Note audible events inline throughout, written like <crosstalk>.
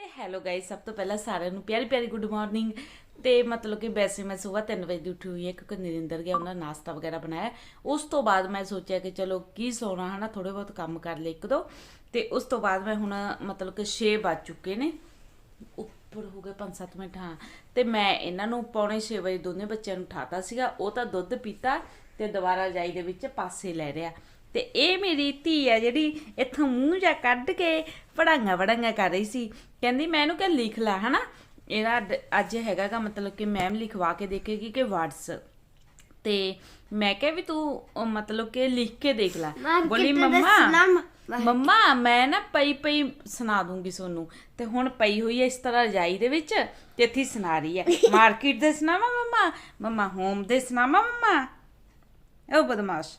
ਤੇ hello guys ਸਭ ਤੋਂ ਪਹਿਲਾਂ ਸਾਰਿਆਂ ਨੂੰ ਪਿਆਰੀ ਪਿਆਰੀ ਗੁੱਡ ਮਾਰਨਿੰਗ ਤੇ ਮਤਲਬ ਕਿ ਵੈਸੇ ਮੈਂ ਸਵੇਰ 3 ਵਜੇ ਦੀ ਉੱਠੀ ਹੋਈ ਹੈ ਕਿਉਂਕਿ ਨਰਿੰਦਰ ਗਿਆ, ਉਹਨਾਂ ਨਾਸ਼ਤਾ ਵਗੈਰਾ ਬਣਾਇਆ। ਉਸ ਤੋਂ ਬਾਅਦ ਮੈਂ ਸੋਚਿਆ ਕਿ ਚਲੋ ਕੀ ਸੋਣਾ, ਹਨਾ ਥੋੜੇ ਬਹੁਤ ਕੰਮ ਕਰ ਲਏ ਇੱਕ ਦੋ। ਤੇ ਉਸ ਤੋਂ ਬਾਅਦ ਮੈਂ ਹੁਣ ਮਤਲਬ ਕਿ 6 ਵੱਜ ਚੁੱਕੇ ਨੇ। ਉੱਪਰ ਹੋ ਗਏ 5-7 ਮਿੰਟ, ਹਾਂ। ਤੇ ਮੈਂ ਇਹਨਾਂ ਨੂੰ ਪੌਣੇ 6 ਵਜੇ ਦੋਨੇ ਬੱਚਿਆਂ ਨੂੰ ਉਠਾਤਾ ਸੀਗਾ, ਉਹ ਤਾਂ ਦੁੱਧ ਪੀਤਾ ਤੇ ਦੁਬਾਰਾ ਜਾਈ ਦੇ ਵਿੱਚ ਪਾਸੇ ਲੈ ਰਿਆ ਤੇ ਇਹ ਮੇਰੀ ਧੀ ਆ ਜਿਹੜੀ ਇੱਥੋਂ ਮੂੰਹ ਜਾ ਕੱਢ ਕੇ ਪੜਾਂਗਾ ਪੜਾਂਗਾ ਕਰ ਰਹੀ ਸੀ। ਕਹਿੰਦੀ ਮੈਂ ਇਹਨੂੰ ਕਿ ਲਿਖ ਲਾ ਹਨਾ? ਇਹਦਾ ਅੱਜ ਹੈਗਾਗਾ ਮਤਲਬ ਕਿ ਮੈਮ ਲਿਖਵਾ ਕੇ ਦੇਖੇਗੀ ਕਿ ਵਰਡਸ ਤੇ ਮੈਂ ਕਿਹਾ ਵੀ ਤੂੰ ਮਤਲਬ ਕਿ ਲਿਖ ਕੇ ਦੇਖ ਲੈ। ਬੋਲੀ ਮੰਮਾ ਮੰਮਾ ਮੈਂ ਨਾ ਪਈ ਪਈ ਸੁਣਾ ਦੂੰਗੀ ਸੋਨੂੰ। ਤੇ ਹੁਣ ਪਈ ਹੋਈ ਹੈ ਇਸ ਤਰ੍ਹਾਂ ਰਜਾਈ ਦੇ ਵਿੱਚ ਤੇ ਇੱਥੇ ਸੁਣਾ ਰਹੀ ਹੈ <laughs> ਮਾਰਕੀਟ ਦੇ ਸੁਣਾਵਾ ਮੰਮਾ? ਮੰਮਾ ਹੋਮ ਦੇ ਸੁਣਾਵਾ ਮੰਮਾ? ਉਹ ਬਦਮਾਸ਼।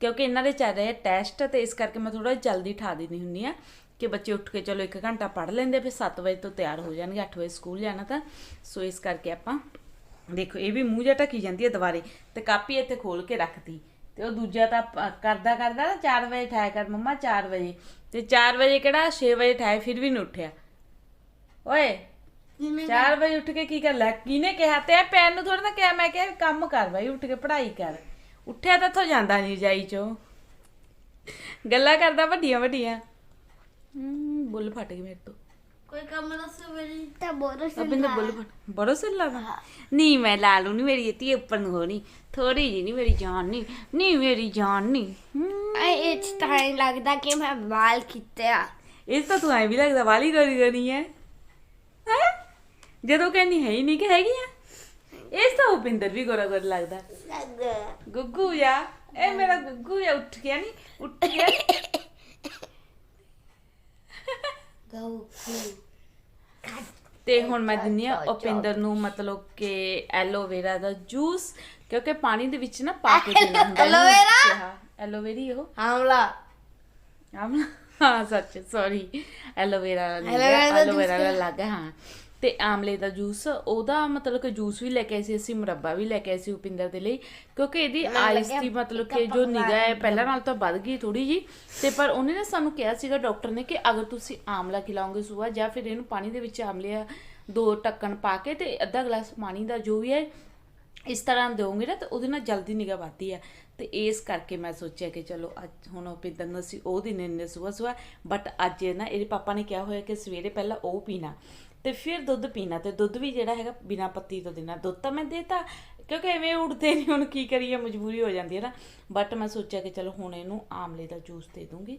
ਕਿਉਂਕਿ ਇਹਨਾਂ ਦੇ ਚੱਲ ਰਹੇ ਟੈਸਟ ਤੇ ਇਸ ਕਰਕੇ ਮੈਂ ਥੋੜਾ ਜਲਦੀ ਠਾ ਦਿੰਦੀ ਹੁੰਨੀ ਆ ਕਿ ਬੱਚੇ ਉੱਠ ਕੇ ਚਲੋ 1 ਘੰਟਾ ਪੜ੍ਹ ਲੈਂਦੇ ਫਿਰ 7 ਵਜੇ ਤੋਂ ਤਿਆਰ ਹੋ ਜਾਣਗੇ 8 ਵਜੇ ਸਕੂਲ ਜਾਣਾ ਤਾਂ। ਸੋ ਇਸ ਕਰਕੇ ਆਪਾਂ ਦੇਖੋ ਇਹ ਵੀ ਮੂੰਹ ਜਿਹਾ ਢੱਕੀ ਜਾਂਦੀ ਹੈ ਦੁਬਾਰੇ ਤੇ ਕਾਪੀ ਇੱਥੇ ਖੋਲ ਕੇ ਰੱਖਤੀ ਤੇ ਉਹ ਦੂਜਾ ਤਾਂ ਕਰਦਾ ਕਰਦਾ ਨਾ 4 ਵਜੇ ਠਾਇਆ ਕਰ ਮੰਮਾ 4 ਵਜੇ। ਤੇ 4 ਵਜੇ ਕਿਹੜਾ? 6 ਵਜੇ ਠਾਏ ਫਿਰ ਵੀ ਨਹੀਂ ਉੱਠਿਆ। ਓਏ 4 ਵਜੇ ਉੱਠ ਕੇ ਕੀ ਕਰ ਲੈ ਕਿਹਨੇ ਕਿਹਾ? ਤੇ ਪੈਨ ਨੂੰ ਥੋੜਾ ਨਾ ਕਿਹਾ ਮੈਂ ਕਿਹਾ ਕੰਮ ਕਰ ਬਾਈ ਉੱਠ ਕੇ ਪੜ੍ਹਾਈ ਕਰ। ਉੱਠਿਆ ਤਾਂ ਇੱਥੋਂ ਜਾਂਦਾ ਨਹੀਂ ਜਾਈ ਚੋਂ। ਗੱਲਾਂ ਕਰਦਾ ਵੱਡੀਆਂ ਵੱਡੀਆਂ। ਬੁੱਲ ਫਟ ਗਈ ਮੇਰੇ ਤੋਂ। ਕੋਈ ਕੰਮ ਦੱਸੋ ਮੇਰੀ? ਤਾਂ ਬੋਰੋ ਅਬਿੰਦ ਬੁੱਲ ਫਟ ਬੜਾ ਸਿਰ ਲਾਵਾ ਨਹੀਂ ਮੈਂ ਲਾਲੂ ਨਹੀਂ ਮੇਰੀ ਇੱਤੀ ਉੱਪਰ ਨੂੰ ਹੋਣੀ ਥੋੜੀ ਜੀ ਨਹੀਂ ਮੇਰੀ ਜਾਨ ਨਹੀਂ ਨਹੀਂ ਮੇਰੀ ਜਾਨ ਨਹੀਂ ਐ ਇਹ ਤਾਂ ਨੀ ਲੱਗਦਾ ਕਿ ਮੈਂ ਵਾਲ ਕੀਤੇ ਆ ਇਹ ਤਾਂ ਤੂੰ ਐ ਵੀ ਲੱਗਦਾ ਵਾਲੀ ਗੋਰੀ ਗੋਰੀ ਹੈ ਹੈ? ਜਦੋਂ ਕਹਿੰਦੀ ਹੈ ਹੀ ਨਹੀਂ ਕਿ ਹੈਗੀ ਆ। ਇਸ ਤਾਂ ਉਪਿੰਦਰ ਵੀ ਗੋਰਾ ਗੋਰਾ ਲੱਗਦਾ। ਗੁੱਗੂ ਆ। ਇਹ ਮੇਰਾ ਗੁੱਗੂ ਆ ਉੱਠ ਗਿਆ ਨਹੀਂ ਉੱਠ ਗਿਆ। ਤੇ ਹੁਣ ਮੈਂ ਦਿੰਨੀ ਆ ਉਪਿੰਦਰ ਨੂੰ ਮਤਲਬ ਕਿ ਐਲੋਵੇਰਾ ਦਾ ਜੂਸ ਕਿਉਂਕਿ ਪਾਣੀ ਦੇ ਵਿੱਚ ਨਾ ਪਾ ਕੇ ਦੇਣਾ ਹੁੰਦਾ ਐਲੋਵੇਰਾ ਐਲੋਵੇਰੀ ਉਹ। ਆਮਲਾ। ਆਮ ਹਾਂ ਸੱਚ ਸੌਰੀ ਐਲੋਵੇਰਾ ਐਲੋਵੇਰਾ ਦਾ ਲੱਗਾ ਹਾਂ। ਤੇ ਆਮਲੇ ਦਾ ਜੂਸ ਉਹਦਾ ਮਤਲਬ ਕਿ ਜੂਸ ਵੀ ਲੈ ਕੇ ਆਏ ਸੀ ਅਸੀਂ ਮੁਰੱਬਾ ਵੀ ਲੈ ਕੇ ਆਏ ਸੀ ਉਪਿੰਦਰ ਦੇ ਲਈ ਕਿਉਂਕਿ ਇਹਦੀ ਆਈਸ ਦੀ ਮਤਲਬ ਕਿ ਜੋ ਨਿਗਾਹ ਹੈ ਪਹਿਲਾਂ ਨਾਲ ਤਾਂ ਵੱਧ ਗਈ ਥੋੜੀ ਜੀ ਤੇ ਪਰ ਉਹਨੇ ਨੇ ਸਾਨੂੰ ਕਿਹਾ ਸੀਗਾ ਡਾਕਟਰ ਨੇ ਕਿ ਅਗਰ ਤੁਸੀਂ ਆਮਲਾ ਖਿਲਾਓਗੇ ਸਵੇਰ ਜਾਂ ਫਿਰ ਇਹਨੂੰ ਪਾਣੀ ਦੇ ਵਿੱਚ ਆਮਲੇ ਆ ਦੋ ਟੱਕਣ ਪਾ ਕੇ ਤੇ ਅੱਧਾ ਗਲਾਸ ਪਾਣੀ ਦਾ ਜੋ ਵੀ ਹੈ ਇਸ ਤਰ੍ਹਾਂ ਦਿਓਗੇ ਨਾ ਤਾਂ ਉਹਦੇ ਨਾਲ ਜਲਦੀ ਨਿਗਾਹ ਵੱਧਦੀ ਹੈ ਤੇ ਇਸ ਕਰਕੇ ਮੈਂ ਸੋਚਿਆ ਕਿ ਚਲੋ ਅੱਜ ਹੁਣ ਉਹ ਪਿੰਦਰ ਨੂੰ ਅਸੀਂ ਉਹ ਦਿਨ ਨੇ ਸਵੇਰ ਸਵੇਰ ਬਟ ਅੱਜ ਨਾ ਇਹਦੇ ਪਾਪਾ ਨੇ ਕਿਹਾ ਹੋਇਆ ਕਿ ਸਵੇਰੇ ਪਹਿਲਾਂ ਉਹ ਪੀਣਾ। ਤੇ ਫਿਰ ਦੁੱਧ ਪੀਣਾ ਤੇ ਦੁੱਧ ਵੀ ਜਿਹੜਾ ਹੈਗਾ ਬਿਨਾ ਪੱਤੀ ਤੋਂ ਦੇਣਾ। ਦੁੱਧ ਤਾਂ ਮੈਂ ਦੇਤਾ ਕਿਉਂਕਿ ਐਵੇਂ ਉੱਠਦੇ ਨਹੀਂ ਹੁਣ ਕੀ ਕਰੀਏ ਮਜਬੂਰੀ ਹੋ ਜਾਂਦੀ ਹੈ ਨਾ। ਬਟ ਮੈਂ ਸੋਚਿਆ ਕਿ ਚਲੋ ਹੁਣ ਇਹਨੂੰ ਆਮਲੇ ਦਾ ਜੂਸ ਦੇ ਦੂੰਗੀ।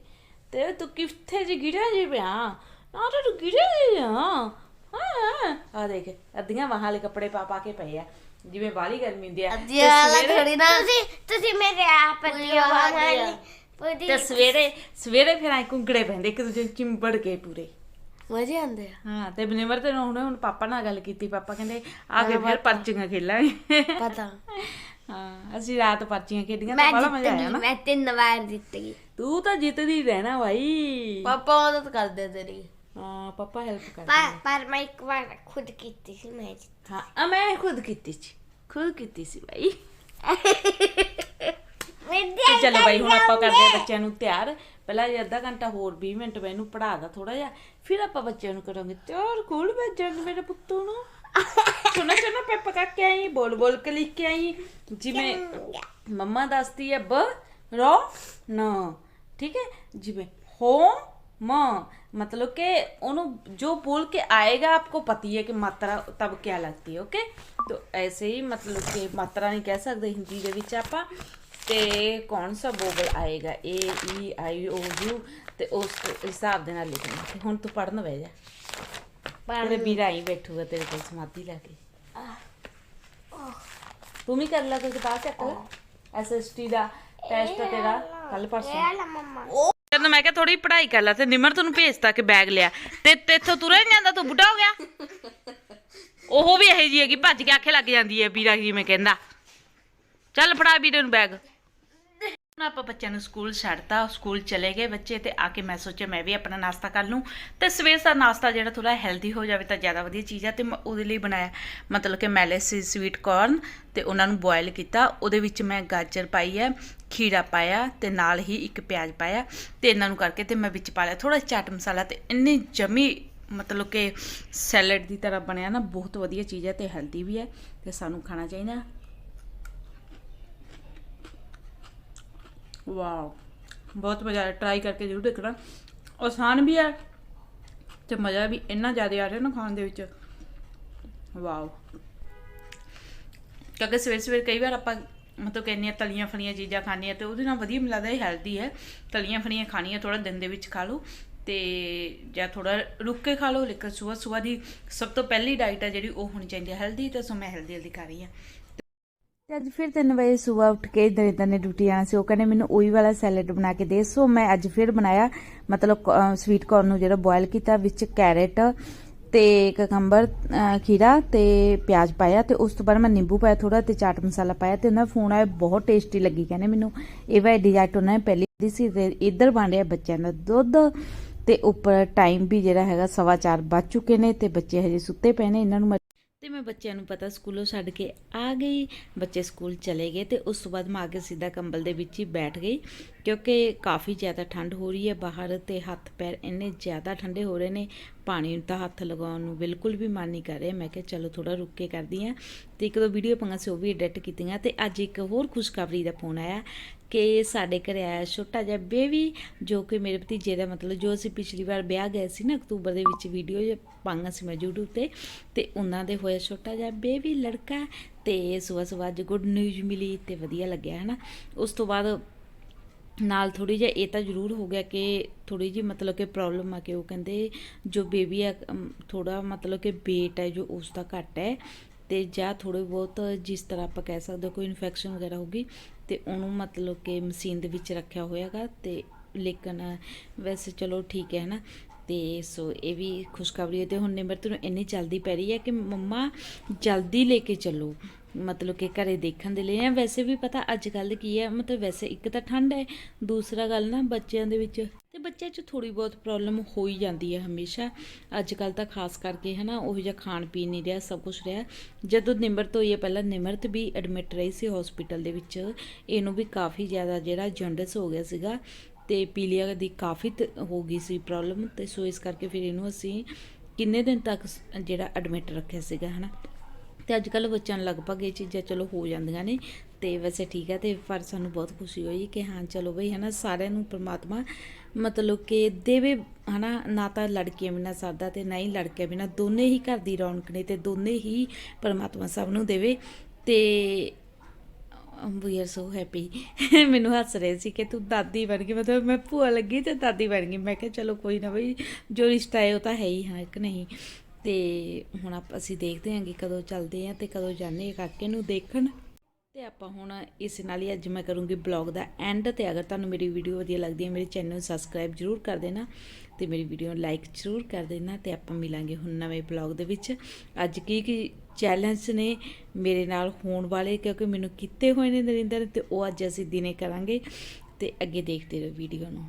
ਤੇ ਤੂੰ ਕਿੱਥੇ ਜੀ ਗਿਰਿਆ ਜੀ ਪਿਆ? ਨਾ ਤਾਂ ਗਿਰਿਆ ਜੀ ਆ। ਹਾਂ। ਆ ਦੇਖ ਅੱਧੀਆਂ ਵਾਹਾਂ ਵਾਲੇ ਕੱਪੜੇ ਪਾ ਪਾ ਕੇ ਪਏ ਆ। ਜਿਵੇਂ ਬਾਲੀ ਗਰਮੀ ਹੁੰਦੀ ਆ। ਤੇ ਸਵੇਰੇ- ਨਾ। ਤੁਸੀਂ ਤੁਸੀਂ ਮੇਰੇ ਆਪ ਦੀ ਆਵਾਜ਼ ਤੇ ਸਵੇਰੇ ਸਵੇਰੇ ਫਿਰ ਆਈ ਕੁੰਗੜੇ ਪੈਂਦੇ ਇੱਕ ਦੂਜੇ ਨੂੰ ਚਿੰਬੜ ਕੇ ਪੂਰੇ। ਮਜ਼ੇ ਆਉਂਦੇ ਆ। ਹਾਂ ਤੇ ਬਨੇਵਰ ਤੇ ਹੁਣ ਹੁਣ ਪਾਪਾ ਨਾਲ ਗੱਲ ਕੀਤੀ ਪਾਪਾ ਕਹਿੰਦੇ ਆ ਕੇ ਫਿਰ ਪਰਚੀਆਂ ਖੇਲਾਂਗੇ ਪਤਾ। ਹਾਂ ਅਸੀਂ ਰਾਤ ਪਰਚੀਆਂ ਖੇਡੀਆਂ ਤਾਂ ਬੜਾ ਮਜ਼ਾ ਆਇਆ ਨਾ। ਮੈਂ ਤਿੰਨ ਵਾਰ ਜਿੱਤ ਗਈ ਤੂੰ ਤਾਂ ਜਿੱਤਦੀ ਰਹਿਣਾ ਭਾਈ ਪਾਪਾ ਮਦਦ ਕਰਦੇ ਤੇਰੀ। ਹਾਂ ਪਾਪਾ ਹੈਲਪ ਕਰ ਪਰ ਪਰ ਮੈਂ ਇੱਕ ਵਾਰ ਖੁਦ ਕੀਤੀ ਸੀ ਮੈਂ ਜਿੱਤ ਹਾਂ ਮੈਂ ਖੁਦ ਕੀਤੀ ਸੀ। ਖੁਦ ਕੀਤੀ ਸੀ ਭਾਈ <laughs> ਤੇ ਚਲੋ ਬਾਈ ਹੁਣ ਆਪਾਂ ਕਰਦੇ ਆ ਬੱਚਿਆਂ ਨੂੰ ਤਿਆਰ ਪਹਿਲਾਂ ਇਹ ਅੱਧਾ ਘੰਟਾ ਹੋਰ 20 ਮਿੰਟ ਮੈਂ ਇਹਨੂੰ ਪੜਾਦਾ ਥੋੜਾ ਜਿਹਾ ਫਿਰ ਆਪਾਂ ਬੱਚਿਆਂ ਨੂੰ ਕਰਾਂਗੇ ਤਿਆਰ ਕੋਲ ਭੇਜਣ ਮੇਰੇ ਪੁੱਤੂ ਨੂੰ ਸੁਣਾ ਸੁਣਾ ਪੇ ਪਕਾ ਕੇ ਆਈ ਬੋਲ ਬੋਲ ਕੇ ਲਿਖ ਕੇ ਆਈ ਜਿਵੇਂ ਮੰਮਾ ਦੱਸਦੀ ਹੈ ਬ ਰੋ ਨ ਠੀਕ ਹੈ ਜਿਵੇਂ ਹੋ ਮ मतलब कि ਉਹਨੂੰ ਜੋ बोल के आएगा आपको पता है कि मात्रा तब क्या लगती है ओके तो ऐसे ही मतलब कि ਮਾਤਰਾ ਨਹੀਂ ਕਹਿ ਸਕਦੇ ਹਿੰਦੀ ਦੇ ਵਿੱਚ ਆਪਾਂ ਤੇ ਕੌਣ ਸਾ ਵੋਵਲ ਆਏਗਾ? ਏ ਈ ਆਈ ਓ ਯੂ ਤੇ ਉਸ ਹਿਸਾਬ ਦੇ ਨਾਲ ਲਿਖਣਾ। ਤੇ ਹੁਣ ਤੂੰ ਪੜਨ ਬਹਿ ਜਾ। ਤੇਰੇ ਵੀਰਾ ਹੀ ਬੈਠੂਗਾ ਤੇਰੇ ਕੋਲ ਸਮਾਧੀ ਲਾ ਕੇ। ਤੂੰ ਵੀ ਕਰ ਲੈ ਕੋਈ ਕਿਤਾਬ ਚੱਕ ਲੈ ਐਸਐਸਟੀ ਦਾ ਟੈਸਟ ਤੇਰਾ। ਕੱਲ ਪਰਸੋਂ। ਤੈਨੂੰ ਮੈਂ ਕਿਹਾ ਥੋੜੀ ਪੜ੍ਹਾਈ ਕਰ ਲੈ। ਤੇ ਨਿਮਰ ਤੈਨੂੰ ਭੇਜਤਾ ਕਿ ਬੈਗ ਲਿਆ। ਤੇ ਤੇਥੋਂ ਤੁਰਿਆ ਨੀ ਜਾਂਦਾ ਤੂੰ ਬੁੱਢਾ ਹੋ ਗਿਆ। ਉਹ ਵੀ ਇਹੋ ਜੀ ਹੈਗੀ ਭੱਜ ਕੇ ਆਖੇ ਲੱਗ ਜਾਂਦੀ ਹੈ ਵੀਰਾ ਜਿਵੇਂ ਕਹਿੰਦਾ। ਚੱਲ ਫੜਾ ਵੀਰੇ ਨੂੰ ਬੈਗ ਹੁਣ ਆਪਾਂ ਬੱਚਿਆਂ ਨੂੰ ਸਕੂਲ ਛੱਡਤਾ, ਸਕੂਲ ਚਲੇ ਗਏ ਬੱਚੇ ਤੇ ਆ ਕੇ ਮੈਂ ਸੋਚਿਆ ਮੈਂ ਵੀ ਆਪਣਾ ਨਾਸ਼ਤਾ ਕਰ ਲੂੰ। ਤੇ ਸਵੇਰ ਦਾ ਨਾਸ਼ਤਾ ਜਿਹੜਾ ਥੋੜਾ ਹੈਲਦੀ ਹੋ ਜਾਵੇ ਤਾਂ ਜ਼ਿਆਦਾ ਵਧੀਆ ਚੀਜ਼ ਆ ਤੇ ਮੈਂ ਉਹਦੇ ਲਈ ਬਣਾਇਆ। ਮਤਲਬ ਕਿ ਮੈਲੇ ਸਵੀਟ ਕਾਰਨ ਤੇ ਉਹਨਾਂ ਨੂੰ ਬੋਇਲ ਕੀਤਾ। ਉਹਦੇ ਵਿੱਚ ਮੈਂ ਗਾਜਰ ਪਾਈ ਹੈ ਖੀਰਾ ਪਾਇਆ ਤੇ ਨਾਲ ਹੀ ਇੱਕ ਪਿਆਜ਼ ਪਾਇਆ ਤੇ ਇਹਨਾਂ ਨੂੰ ਕਰਕੇ ਤੇ ਮੈਂ ਵਿੱਚ ਪਾ ਲਿਆ। ਥੋੜਾ ਚਾਟ ਮਸਾਲਾ ਤੇ ਇੰਨੀ ਜਮੀ ਮਤਲਬ ਕਿ ਸੈਲਡ ਦੀ ਤਰ੍ਹਾਂ ਬਣਿਆ ਨਾ, ਬਹੁਤ ਵਧੀਆ ਚੀਜ਼ ਹੈ ਤੇ ਹੈਲਦੀ ਵੀ ਹੈ ਤੇ ਸਾਨੂੰ ਖਾਣਾ ਚਾਹੀਦਾ। ਵਾਓ ਬਹੁਤ ਮਜ਼ਾ ਆਇਆ। ਟਰਾਈ ਕਰਕੇ ਜ਼ਰੂਰ ਦੇਖਣਾ। ਆਸਾਨ ਵੀ ਹੈ ਤੇ ਮਜ਼ਾ ਵੀ ਇੰਨਾ ਜ਼ਿਆਦਾ ਆ ਰਿਹਾ ਨਾ ਖਾਣ ਦੇ ਵਿੱਚ। ਵਾਓ ਕਿਉਂਕਿ ਸਵੇਰ ਸਵੇਰ ਕਈ ਵਾਰ ਆਪਾਂ ਮਤਲਬ ਕਹਿੰਦੇ ਇੰਨੀਆਂ ਤਲੀਆਂ ਫਲੀਆਂ ਚੀਜ਼ਾਂ ਖਾਣੀਆਂ ਤੇ ਉਹਦੇ ਨਾਲ ਵਧੀਆ ਮਿਲਦਾ ਇਹ ਹੈਲਦੀ ਹੈ। ਤਲੀਆਂ ਫਲੀਆਂ ਖਾਣੀਆਂ ਥੋੜਾ ਦਿਨ ਦੇ ਵਿੱਚ ਖਾ ਲਓ ਤੇ ਜਾਂ ਥੋੜਾ ਰੁੱਕ ਕੇ ਖਾ ਲਓ। ਲੇਕਿਨ ਸਵੇਰ ਸਵੇਰ ਦੀ ਸਭ ਤੋਂ ਪਹਿਲੀ ਡਾਈਟ ਹੈ ਜਿਹੜੀ ਉਹ ਹੋਣੀ ਚਾਹੀਦੀ ਹੈ। ਹੈਲਦੀ ਤੇ ਸੋ ਮੈਂ ਹੈਲਦੀ ਹੈਲਦੀ ਖਾ ਰਹੀ ਹਾਂ। ਤੇ ਅੱਜ ਫਿਰ 3 ਵਜੇ ਸਵੇਰ ਉੱਠ ਕੇ ਦਰਿੰਦਰ ਨੇ ਡਿਊਟੀ ਆਣਾ ਸੀ। ਉਹ ਕਹਿੰਦੇ ਮੈਨੂੰ ਉਹੀ ਵਾਲਾ ਸੈਲਡ ਬਣਾ ਕੇ ਦੇ। ਸੋ ਮੈਂ ਅੱਜ ਫਿਰ ਬਣਾਇਆ, ਮਤਲਬ ਸਵੀਟ ਕਾਰਨ ਨੂੰ ਜਿਹੜਾ ਬੋਇਲ ਕੀਤਾ, ਵਿੱਚ ਕੈਰਟ ਤੇ ਕਕੰਬਰ ਖੀਰਾ ਤੇ ਪਿਆਜ਼ ਪਾਇਆ ਤੇ ਉਸ ਤੋਂ ਬਾਅਦ ਮੈਂ ਨਿੰਬੂ ਪਾਇਆ ਥੋੜਾ ਤੇ ਚਾਟ ਮਸਾਲਾ ਪਾਇਆ ਤੇ ਉਹਨਾਂ ਦਾ ਫੋਨ ਆਇਆ, ਬਹੁਤ ਟੇਸਟੀ ਲੱਗੀ ਕਹਿੰਦੇ ਮੈਨੂੰ। ਇਹ ਵਾ ਡਿਜ਼ਾਰਟ ਉਹਨਾਂ ਨੇ ਪਹਿਲੀ ਦੀ ਸੀ ਤੇ ਇੱਧਰ ਬਣ ਰਿਹਾ ਬੱਚਿਆਂ ਦਾ ਦੁੱਧ ਤੇ ਉੱਪਰ ਟਾਈਮ ਵੀ ਜਿਹੜਾ ਹੈਗਾ ਸਵਾ ਚਾਰ ਵੱਜ ਚੁੱਕੇ ਨੇ ਤੇ ਬੱਚੇ ਹਜੇ ਸੁੱਤੇ ਪਏ ਨੇ, ਇਹਨਾਂ ਨੂੰ ਮੈਂ ਤੇ ਮੈਂ ਬੱਚਿਆਂ ਨੂੰ ਪਤਾ ਸਕੂਲੋਂ ਛੱਡ ਕੇ ਆ ਗਈ। ਬੱਚੇ ਸਕੂਲ ਚਲੇ ਗਏ ਤੇ ਉਸ ਤੋਂ ਬਾਅਦ ਮੈਂ ਆ ਕੇ ਸਿੱਧਾ ਕੰਬਲ ਦੇ ਵਿੱਚ ਹੀ ਬੈਠ ਗਈ ਕਿਉਂਕਿ ਕਾਫੀ ਜ਼ਿਆਦਾ ਠੰਡ ਹੋ ਰਹੀ ਹੈ ਬਾਹਰ ਤੇ ਹੱਥ ਪੈਰ ਇੰਨੇ ਜ਼ਿਆਦਾ ਠੰਡੇ ਹੋ ਰਹੇ ਨੇ, ਪਾਣੀ ਨੂੰ ਤਾਂ ਹੱਥ ਲਗਾਉਣ ਨੂੰ ਬਿਲਕੁਲ ਵੀ ਮਨ ਨਹੀਂ ਕਰ ਰਿਹਾ। ਮੈਂ ਕਿਹਾ ਚਲੋ ਥੋੜਾ ਰੁੱਕ ਕੇ ਕਰਦੀ ਆ ਤੇ ਇੱਕ ਦੋ ਵੀਡੀਓ ਪੰਗਾ ਸੀ ਉਹ ਵੀ ਐਡਿਟ ਕੀਤੀਆਂ ਤੇ ਅੱਜ ਇੱਕ ਹੋਰ ਖੁਸ਼ਖਬਰੀ ਦਾ ਫੋਨ ਆਇਆ ਕਿ ਸਾਡੇ ਘਰ ਆਇਆ ਛੋਟਾ ਜਿਹਾ ਬੇਬੀ, ਜੋ ਕਿ ਮੇਰੇ ਭਤੀਜੇ ਦਾ ਮਤਲਬ ਜੋ ਅਸੀਂ ਪਿਛਲੀ ਵਾਰ ਵਿਆਹ ਗਏ ਸੀ ਨਾ ਅਕਤੂਬਰ ਦੇ ਵਿੱਚ ਵੀਡੀਓ ਪਾਈਆਂ ਸੀ ਮੈਂ YouTube ਤੇ ਤੇ ਉਹਨਾਂ ਦੇ ਹੋਇਆ ਛੋਟਾ ਜਿਹਾ ਬੇਬੀ ਲੜਕਾ ਤੇ ਸਵੇਰ ਸਵੇਰ ਅੱਜ ਗੁੱਡ ਨਿਊਜ਼ ਮਿਲੀ ਤੇ ਵਧੀਆ ਲੱਗਿਆ ਹੈ ਨਾ ਉਸ ਤੋਂ ਬਾਅਦ ਨਾਲ ਥੋੜੀ ਜਿਹਾ ਇਹ ਤਾਂ ਜ਼ਰੂਰ ਹੋ ਗਿਆ ਕਿ ਥੋੜੀ ਜਿਹੀ ਮਤਲਬ ਕਿ ਪ੍ਰੋਬਲਮ ਆ ਕਿ ਉਹ ਕਹਿੰਦੇ ਜੋ ਬੇਬੀ ਆ ਥੋੜਾ ਮਤਲਬ ਕਿ weight ਹੈ ਜੋ ਉਸ ਦਾ ਘੱਟ ਹੈ ਤੇ ਜਾਂ ਥੋੜੇ ਬਹੁਤ ਜਿਸ ਤਰ੍ਹਾਂ ਆਪਾਂ ਕਹਿ ਸਕਦੇ ਕੋਈ ਇਨਫੈਕਸ਼ਨ ਵਗੈਰਾ ਹੋਗੀ ਤੇ ਉਹਨੂੰ ਮਤਲਬ ਕਿ ਮਸ਼ੀਨ ਦੇ ਵਿੱਚ ਰੱਖਿਆ ਹੋਇਆਗਾ ਤੇ ਲੇਕਿਨ ਵੈਸੇ ਚਲੋ ਠੀਕ ਹੈ ਨਾ ਤੇ ਸੋ ਇਹ ਵੀ ਖੁਸ਼ਖਬਰੀ ਹੈ ਤੇ ਹੁਣ ਨਿਮਰਤ ਨੂੰ ਇੰਨੀ ਜਲਦੀ ਪੈ ਰਹੀ ਹੈ ਕਿ ਮੰਮਾ ਜਲਦੀ ਲੈ ਕੇ ਚੱਲੋ, ਮਤਲਬ ਕਿ ਘਰੇ ਦੇਖਣ ਦੇ ਲਈ। ਆ ਵੈਸੇ ਵੀ ਪਤਾ ਅੱਜ ਕੱਲ੍ਹ ਕੀ ਹੈ, ਮਤਲਬ ਵੈਸੇ ਇੱਕ ਤਾਂ ਠੰਡ ਹੈ, ਦੂਸਰਾ ਗੱਲ ਨਾ ਬੱਚਿਆਂ ਦੇ ਵਿੱਚ ਬੱਚਿਆਂ 'ਚ ਥੋੜੀ ਬਹੁਤ ਪ੍ਰੋਬਲਮ ਹੋ ਹੀ ਜਾਂਦੀ ਹੈ ਹਮੇਸ਼ਾ। ਅੱਜ ਕੱਲ੍ਹ ਤਾਂ ਖਾਸ ਕਰਕੇ ਹੈ ਨਾ ਉਹ ਜਿਹਾ ਖਾਣ ਪੀਣ ਨਹੀਂ ਰਿਹਾ, ਸਭ ਕੁਝ ਰਿਹਾ। ਜਦੋਂ ਨਿਮਰਤ ਹੋਈ ਹੈ ਪਹਿਲਾਂ ਨਿਮਰਤ ਵੀ ਐਡਮਿਟ ਰਹੀ ਸੀ ਹਸਪੀਟਲ ਦੇ ਵਿੱਚ, ਇਹਨੂੰ ਵੀ ਕਾਫੀ ਜ਼ਿਆਦਾ ਜਿਹੜਾ ਜੰਡਸ ਹੋ ਗਿਆ ਸੀਗਾ ਤੇ ਪੀਲੀਆ ਦੀ ਕਾਫੀ ਤ- ਹੋ ਗਈ ਸੀ ਪ੍ਰੋਬਲਮ ਤੇ ਸੋ ਇਸ ਕਰਕੇ ਫਿਰ ਇਹਨੂੰ ਅਸੀਂ ਕਿੰਨੇ ਦਿਨ ਤੱਕ ਜਿਹੜਾ ਐਡਮਿਟ ਰੱਖਿਆ ਸੀਗਾ, ਹਨਾ। ਤੇ ਅੱਜ ਕੱਲ ਬੱਚਿਆਂ ਨੂੰ ਲਗਭਗ ਇਹ ਚੀਜ਼ਾਂ ਚਲੋ ਹੋ ਜਾਂਦੀਆਂ ਨੇ ਤੇ ਵੈਸੇ ਠੀਕ ਹੈ ਤੇ ਪਰ ਸਾਨੂੰ ਬਹੁਤ ਖੁਸ਼ੀ ਹੋਈ ਕਿ ਹਾਂ, ਚਲੋ ਬਈ ਹਨਾ, ਸਾਰਿਆਂ ਨੂੰ ਪਰਮਾਤਮਾ ਮਤਲਬ ਕਿ ਦੇਵੇ, ਹਨਾ, ਨਾ ਤਾਂ ਲੜਕੀਆਂ ਬਿਨਾਂ ਸਰਦਾ ਤੇ ਨਾ ਹੀ ਲੜਕੇ ਬਿਨਾਂ, ਦੋਨੇ ਹੀ ਘਰ ਦੀ ਰੌਣਕ ਨੇ ਤੇ ਦੋਨੇ ਹੀ ਪਰਮਾਤਮਾ ਸਭ ਨੂੰ ਦੇਵੇ ਤੇ ਵੀ ਆਰ ਸੋ ਹੈਪੀ ਮੈਨੂੰ ਹੱਸ ਰਹੇ ਸੀ ਕਿ ਤੂੰ ਦਾਦੀ ਬਣ ਗਈ, ਮਤਲਬ ਮੈਂ ਭੂਆ ਲੱਗੀ ਤੇ ਦਾਦੀ ਬਣ ਗਈ। ਮੈਂ ਕਿਹਾ, ਚਲੋ ਕੋਈ ਨਾ ਬਈ, ਜੋ ਰਿਸ਼ਤਾ ਹੈ ਉਹ ਤਾਂ ਹੈ ਹੀ, ਹਾਂ, ਇੱਕ ਨਹੀਂ। ਤੇ ਹੁਣ ਆਪ, ਅਸੀਂ ਦੇਖਦੇ ਹਾਂ ਕਿ ਕਦੋਂ ਚੱਲਦੇ ਹਾਂ ਤੇ ਕਦੋਂ ਜਾਂਦੇ ਹਾਂ ਕਾਕੇ ਨੂੰ ਦੇਖਣ। ਤੇ ਆਪਾਂ ਹੁਣ ਇਸ ਨਾਲ ਹੀ ਅੱਜ ਮੈਂ ਕਰੂੰਗੀ ਬਲੌਗ ਦਾ ਐਂਡ ਤੇ। ਅਗਰ ਤੁਹਾਨੂੰ ਮੇਰੀ ਵੀਡੀਓ ਵਧੀਆ ਲੱਗਦੀ ਹੈ, ਮੇਰੇ ਚੈਨਲ ਨੂੰ ਸਬਸਕ੍ਰਾਈਬ ਜਰੂਰ ਕਰ ਦੇਣਾ ਤੇ ਮੇਰੀ ਵੀਡੀਓ ਨੂੰ ਲਾਈਕ ਜਰੂਰ ਕਰ ਦੇਣਾ ਤੇ ਆਪਾਂ ਮਿਲਾਂਗੇ ਹੁਣ ਨਵੇਂ ਬਲੌਗ ਦੇ ਵਿੱਚ। ਅੱਜ ਕੀ ਕੀ ਚੈਲੰਜ ਨੇ ਮੇਰੇ ਨਾਲ ਹੋਣ ਵਾਲੇ, ਕਿਉਂਕਿ ਮੈਨੂੰ ਕੀਤੇ ਹੋਏ ਨੇ ਨਰਿੰਦਰ ਤੇ ਉਹ ਅੱਜ ਅਸੀਂ ਦਿਨੇ ਕਰਾਂਗੇ ਤੇ ਅੱਗੇ ਦੇਖਦੇ ਰਹੋ ਵੀਡੀਓ ਨੂੰ।